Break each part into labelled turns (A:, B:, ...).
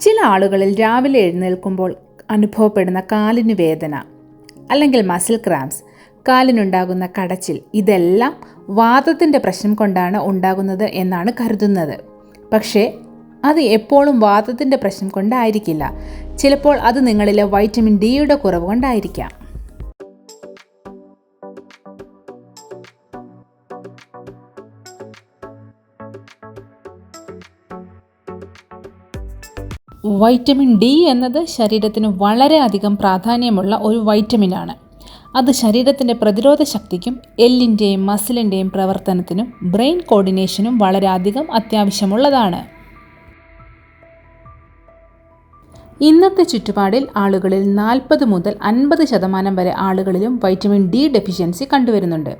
A: ചില ആളുകളിൽ രാവിലെ എഴുന്നേൽക്കുമ്പോൾ അനുഭവപ്പെടുന്ന കാലിന് വേദന അല്ലെങ്കിൽ മസിൽ ക്രാംസ് കാലിനുണ്ടാകുന്ന കടച്ചിൽ ഇതെല്ലാം വാദത്തിന്റെ പ്രശ്നം കൊണ്ടാണ് ഉണ്ടാകുന്നത് എന്നാണ് കരുതുന്നത്. പക്ഷേ അത് എപ്പോഴും വാദത്തിന്റെ പ്രശ്നം കൊണ്ടായിരിക്കില്ല. ചിലപ്പോൾ അത് നിങ്ങളിലെ വൈറ്റമിൻ ഡിയുടെ കുറവ് കൊണ്ടായിരിക്കാം. വൈറ്റമിൻ ഡി എന്നത് ശരീരത്തിന് വളരെയധികം പ്രാധാന്യമുള്ള ഒരു വൈറ്റമിനാണ്. അത് ശരീരത്തിന്റെ പ്രതിരോധ ശക്തിക്കും എല്ലിന്റെയും മസിലിന്റെയും പ്രവർത്തനത്തിനും ബ്രെയിൻ കോർഡിനേഷനും വളരെയധികം അത്യാവശ്യമുള്ളതാണ്. ഇന്നത്തെ ചുറ്റുപാടിൽ ആളുകളിൽ നാൽപ്പത് മുതൽ അൻപത് ശതമാനം വരെ ആളുകളിലും വൈറ്റമിൻ ഡി ഡെഫിഷ്യൻസി കണ്ടുവരുന്നുണ്ട്.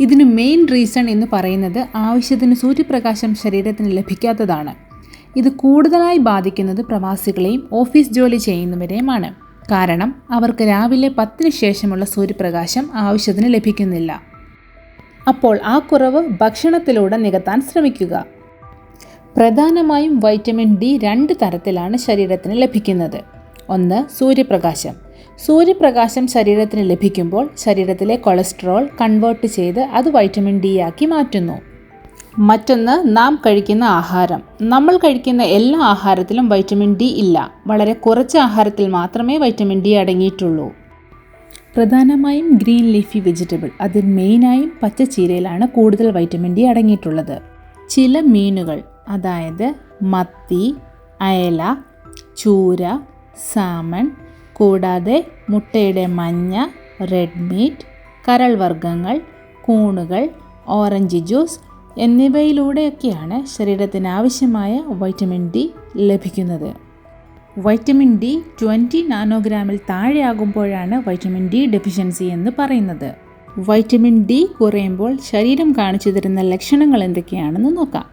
A: ഇതിന് മെയിൻ റീസൺ എന്ന് പറയുന്നത് ആവശ്യത്തിന് സൂര്യപ്രകാശം ശരീരത്തിന് ലഭിക്കാത്തതാണ്. ഇത് കൂടുതലായി ബാധിക്കുന്നത് പ്രവാസികളെയും ഓഫീസ് ജോലി ചെയ്യുന്നവരെയുമാണ്. കാരണം അവർക്ക് രാവിലെ പത്തിന് ശേഷമുള്ള സൂര്യപ്രകാശം ആവശ്യത്തിന് ലഭിക്കുന്നില്ല. അപ്പോൾ ആ കുറവ് ഭക്ഷണത്തിലൂടെ നികത്താൻ ശ്രമിക്കുക. പ്രധാനമായും വൈറ്റമിൻ ഡി രണ്ട് തരത്തിലാണ് ശരീരത്തിന് ലഭിക്കുന്നത്. ഒന്ന് സൂര്യപ്രകാശം. സൂര്യപ്രകാശം ശരീരത്തിന് ലഭിക്കുമ്പോൾ ശരീരത്തിലെ കൊളസ്ട്രോൾ കൺവേർട്ട് ചെയ്ത് അത് വൈറ്റമിൻ ഡി ആക്കി മാറ്റുന്നു. മറ്റൊന്ന് നാം കഴിക്കുന്ന ആഹാരം. നമ്മൾ കഴിക്കുന്ന എല്ലാ ആഹാരത്തിലും വൈറ്റമിൻ ഡി ഇല്ല. വളരെ കുറച്ച് ആഹാരത്തിൽ മാത്രമേ വൈറ്റമിൻ ഡി അടങ്ങിയിട്ടുള്ളൂ. പ്രധാനമായും ഗ്രീൻ ലീഫി വെജിറ്റബിൾ. അതിൽ മെയിനായും പച്ചച്ചീരയിലാണ് കൂടുതൽ വൈറ്റമിൻ ഡി അടങ്ങിയിട്ടുള്ളത്. ചില മീനുകൾ അതായത് മത്തി അയല ചൂര സാമൺ കൂടാതെ മുട്ടയുടെ മഞ്ഞ റെഡ് മീറ്റ് കരൾ വർഗങ്ങൾ കൂണുകൾ ഓറഞ്ച് ജ്യൂസ് എന്നിവയിലൂടെയൊക്കെയാണ് ശരീരത്തിന് ആവശ്യമായ വൈറ്റമിൻ ഡി ലഭിക്കുന്നത്. വൈറ്റമിൻ ഡി ട്വന്റി നാനോഗ്രാമിൽ താഴെയാകുമ്പോഴാണ് വൈറ്റമിൻ ഡി ഡെഫിഷ്യൻസി എന്ന് പറയുന്നത്. വൈറ്റമിൻ ഡി കുറയുമ്പോൾ ശരീരം കാണിച്ചു തരുന്ന ലക്ഷണങ്ങൾ എന്തൊക്കെയാണെന്ന് നോക്കാം.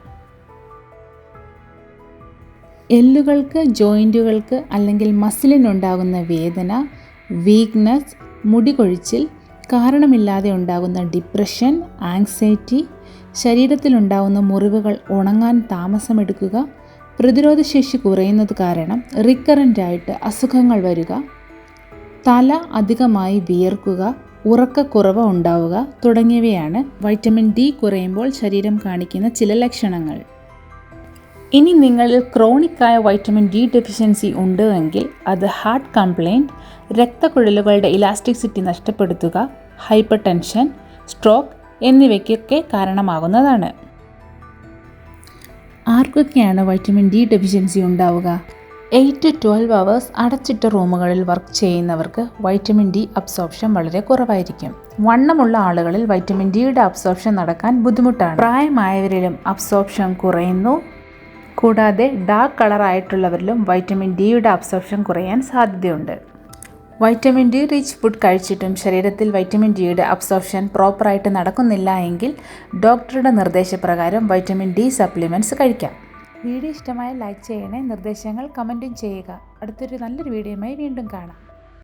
A: എല്ലുകൾക്ക് ജോയിന്റുകൾക്ക് അല്ലെങ്കിൽ മസിലിനുണ്ടാകുന്ന വേദന വീക്ക്നെസ് മുടി കൊഴിച്ചിൽ കാരണമില്ലാതെ ഉണ്ടാകുന്ന ഡിപ്രഷൻ ആങ്സൈറ്റി ശരീരത്തിലുണ്ടാകുന്ന മുറിവുകൾ ഉണങ്ങാൻ താമസമെടുക്കുക പ്രതിരോധശേഷി കുറയുന്നത് കാരണം റിക്കറന്റായിട്ട് അസുഖങ്ങൾ വരിക തല അധികമായി വിയർക്കുക ഉറക്കക്കുറവ് ഉണ്ടാവുക തുടങ്ങിയവയാണ് വൈറ്റമിൻ ഡി കുറയുമ്പോൾ ശരീരം കാണിക്കുന്ന ചില ലക്ഷണങ്ങൾ. ഇനി നിങ്ങളിൽ ക്രോണിക്കായ വൈറ്റമിൻ ഡി ഡെഫിഷ്യൻസി ഉണ്ട് എങ്കിൽ അത് ഹാർട്ട് കംപ്ലയിന്റ് രക്തക്കുഴലുകളുടെ ഇലാസ്റ്റിസിറ്റി നഷ്ടപ്പെടുത്തുക ഹൈപ്പർ ടെൻഷൻ സ്ട്രോക്ക് എന്നിവയ്ക്കൊക്കെ കാരണമാകുന്നതാണ്. ആർക്കൊക്കെയാണ് വൈറ്റമിൻ ഡി ഡെഫിഷ്യൻസി ഉണ്ടാവുക? എയ്റ്റ് ടു ട്വൽവ് അവേഴ്സ് അടച്ചിട്ട റൂമുകളിൽ വർക്ക് ചെയ്യുന്നവർക്ക് വൈറ്റമിൻ ഡി അബ്സോർപ്ഷൻ വളരെ കുറവായിരിക്കും. വണ്ണമുള്ള ആളുകളിൽ വൈറ്റമിൻ ഡിയുടെ അബ്സോർപ്ഷൻ നടക്കാൻ ബുദ്ധിമുട്ടാണ്. പ്രായമായവരിലും അബ്സോർപ്ഷൻ കുറയുന്നു. കൂടാതെ ഡാർക്ക് കളറായിട്ടുള്ളവരിലും വൈറ്റമിൻ ഡിയുടെ അബ്സോർപ്ഷൻ കുറയാൻ സാധ്യതയുണ്ട്. വൈറ്റമിൻ ഡി റിച്ച് ഫുഡ് കഴിച്ചിട്ടും ശരീരത്തിൽ വൈറ്റമിൻ ഡിയുടെ അബ്സോർപ്ഷൻ പ്രോപ്പറായിട്ട് നടക്കുന്നില്ല എങ്കിൽ ഡോക്ടറുടെ നിർദ്ദേശപ്രകാരം വൈറ്റമിൻ ഡി സപ്ലിമെന്റ്സ് കഴിക്കാം. വീഡിയോ ഇഷ്ടമായ ലൈക്ക് ചെയ്യണേ നിർദ്ദേശങ്ങൾ കമന്റും ചെയ്യുക. അടുത്തൊരു നല്ലൊരു വീഡിയോയുമായി വീണ്ടും കാണാം.